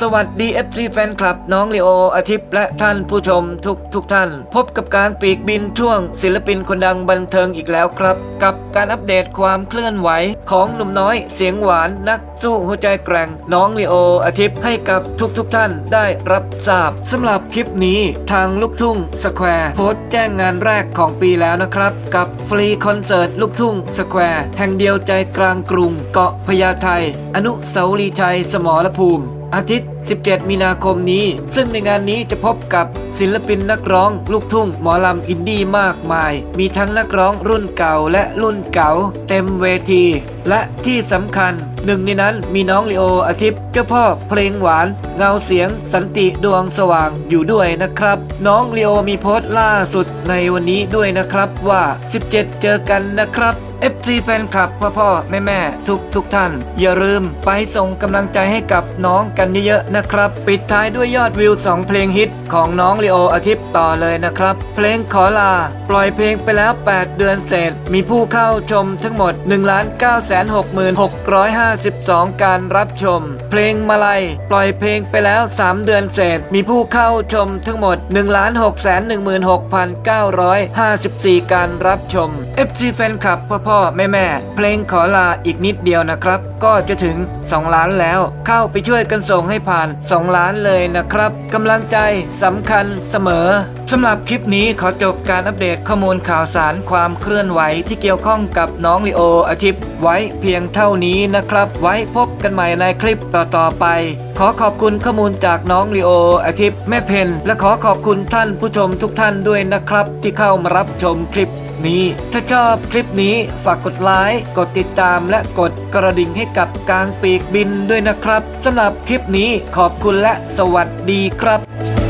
สวัสดี FC แฟนคลับน้องลีโออาทิตย์และท่านผู้ชมทุกทุกท่าน พบกับการปีกบินช่วง ศิลปินคนดังบันเทิงอีกแล้วครับ กับการอัปเดตความเคลื่อนไหวของหนุ่มน้อยเสียงหวานนักสู้หัวใจแกร่งน้องลีโออาทิตย์ให้กับทุกทุกท่านได้รับทราบสำหรับคลิปนี้ทางลูกทุ่งสแควร์โพสต์แจ้งงานแรกของปีแล้วนะครับ กับฟรีคอนเสิร์ตลูกทุ่งสแควร์แห่งเดียวใจกลางกรุง เกาะพญาไทอนุสาวรีย์ชัยสมรภูมิ อาทิตย์ 17 มีนาคมนี้ ซึ่งในงานนี้จะพบกับศิลปินนักร้อง ลูกทุ่งหมอลำอินดี้มากมาย มีทั้งนักร้องรุ่นเก่าและรุ่นเก่าเต็มเวที และที่สำคัญหนึ่งในนั้นมีน้องลีโออาทิตย์เจ้าพ่อเพลงหวาน เงาเสียงสันติดวงสว่างอยู่ด้วยนะครับ น้องลีโอมีโพสต์ล่าสุดในวันนี้ด้วยนะครับว่า 17 เจอกันนะครับ FC แฟนคลับพ่อพ่อแม่แม่ทุกทุกท่าน อย่าลืมไปส่งกำลังใจให้กับน้องกันเยอะๆนะครับ ปิดท้ายด้วยยอดวิว 2 เพลงฮิตของน้องลีโออาทิตย์ต่อเลยนะครับ เพลงขอลา ปล่อยเพลงไปแล้ว 8 เดือนเศษ มีผู้เข้าชมทั้งหมด 1 9 6 6 5 2 การรับชม เพลงมาลัย ปล่อยเพลงไปแล้ว 3 เดือนเศษ มีผู้เข้าชมทั้งหมด 1 6 1 6 954 การรับชม FC แฟนคลับพ่อพ่อแม่แม่เพลงขอลาอีกนิดเดียวนะครับ ก็จะถึง 2 ล้านแล้ว เข้าไปช่วยกันส่งให้ผ่าน2 ล้านเลยนะครับกำลังใจสำคัญเสมอสำหรับคลิปนี้ขอจบการอัปเดตข้อมูลข่าวสารความเคลื่อนไหวที่เกี่ยวข้องกับน้องลีโออาทิตย์ไว้เพียงเท่านี้นะครับ ไว้พบกันใหม่ในคลิปต่อๆไป ขอขอบคุณข้อมูลจากน้องลีโออาทิตย์แม่เพนและขอขอบคุณท่านผู้ชมทุกท่านด้วยนะครับ ที่เข้ามารับชมคลิป นี้ ถ้าชอบคลิปนี้ฝากกดไลค์กดติดตามและกดกระดิ่งให้กับกลางปีกบินด้วยนะครับสำหรับคลิปนี้ขอบคุณและสวัสดีครับ